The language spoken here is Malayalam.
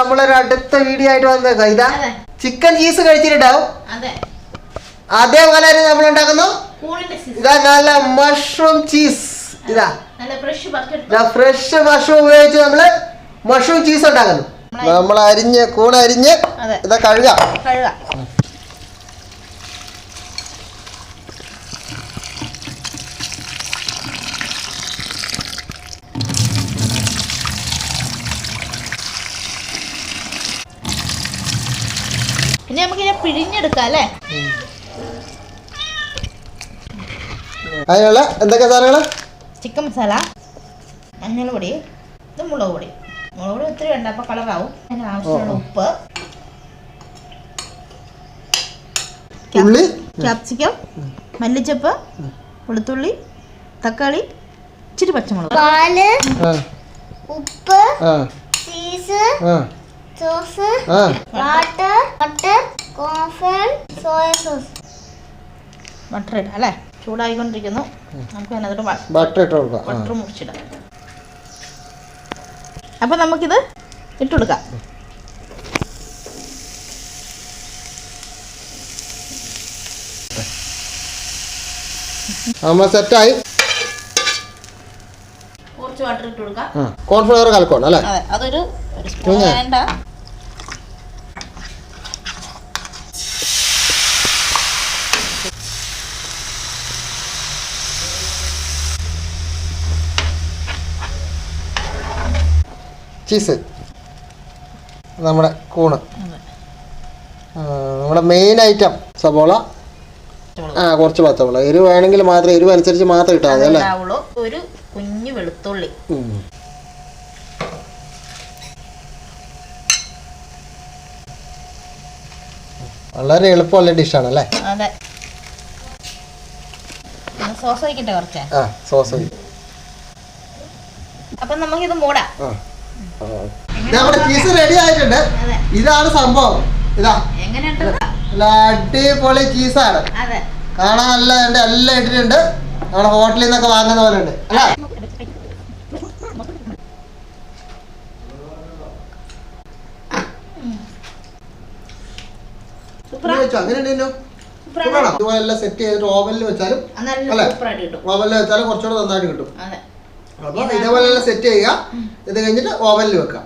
നമ്മളൊരു അടുത്ത വീഡിയോ ആയിട്ട് വന്നേക്കാം. ഇതാ. ചിക്കൻ ചീസ് കഴിച്ചിട്ടുണ്ടാവും. അതെ. അതേപോലെ തന്നെ നമ്മൾ ഉണ്ടാക്കുന്നു ഇതാ നല്ല മഷ്റൂം ചീസ് ഫ്രഷ് ഇതാ. ഫ്രഷ് മഷ്റൂം ഉപയോഗിച്ച് നമ്മൾ മഷ്റൂം ചീസ് ഉണ്ടാക്കുന്നു. നമ്മൾ അരിഞ്ഞ് കൂണരിഞ്ഞ് ഇതാ കഴുകാം. കഴുക. പിന്നെ നമുക്ക് ഇതിനെ പിഴിഞ്ഞെടുക്കാം അല്ലേ? അതിനുള്ള എന്തൊക്കെ സാധനങ്ങൾ? ചിക്കൻ മസാല മഞ്ഞൾപൊടി ഇത് മുളക് പൊടി. മുളക് പൊടി ഒത്തിരി വേണ്ട അപ്പോൾ കളറാവും. അതിന് ആവശ്യമുള്ള ഉപ്പ്. ഉള്ളി? ക്യാപ്സിക്കം മല്ലിച്ചപ്പ് വെളുത്തുള്ളി തക്കാളി ഇച്ചിരി പച്ചമുളക്. പാൽ ഉപ്പ് cheese sauce കോൺഫേൺ soya sauce butter ഇടാം അല്ലേ? ചൂടായിക്കൊണ്ടിരിക്കുന്നു. നമുക്ക് അതിനകത്തോട്ട് ബട്ടർ ഇട്ട് കൊടുക്കാം. ബട്ടർ മുറിച്ചിടാം. അപ്പോൾ നമുക്കിത് ഇട്ടുകൊടുക്കാം നമ്മൾ സെറ്റായി. കുറച്ച് വാട്ടർ ഇട്ട് കൊടുക്കാം. കോൺഫ്ലവർ കലക്കണം അല്ലേ? അതൊരു വേണ്ട. ചീസ്. നമ്മുടെ കൂണ്. നമ്മുടെ മെയിൻ ഐറ്റം സബോള ആ കുറച്ച് പത്തോള എരിവ് വേണമെങ്കിൽ മാത്രം എരിവ് അനുസരിച്ച് മാത്രം ഇട്ടാൽ മതി അല്ലേ? ഒരു കുഞ്ഞു വെളുത്തുള്ളി. വളരെ എളുപ്പമുള്ള ഡിഷാണ് അല്ലേ? അതെ. സോസ് വയ്ക്കട്ടെ കുറച്ച്? ആ സോസ് അപ്പം നമുക്കിത് മൂടാം. നമ്മുടെ ചീസ് റെഡി ആയിട്ടുണ്ട്. ഇതാണ് സംഭവം. ഇതാ. നല്ല അടിപൊളി ചീസാണ് കാണാൻ നല്ല ഉണ്ട് എല്ലാം ഇട്ടിട്ടുണ്ട്. നമ്മുടെ ഹോട്ടലിൽ നിന്നൊക്കെ വാങ്ങുന്ന പോലെ ഉണ്ട്. അല്ലേ? ഇതുപോലെ സെറ്റ് ചെയ്തിട്ട് ഓവലിൽ വെച്ചാലും അല്ലേ? ഓവനിൽ വെച്ചാലും കുറച്ചുകൂടെ നന്നായിട്ട് കിട്ടും. അതെ അപ്പോൾ ഇതേപോലെ സെറ്റ് ചെയ്യുക. ഇത് കഴിഞ്ഞിട്ട് ഓവനിൽ വെക്കാം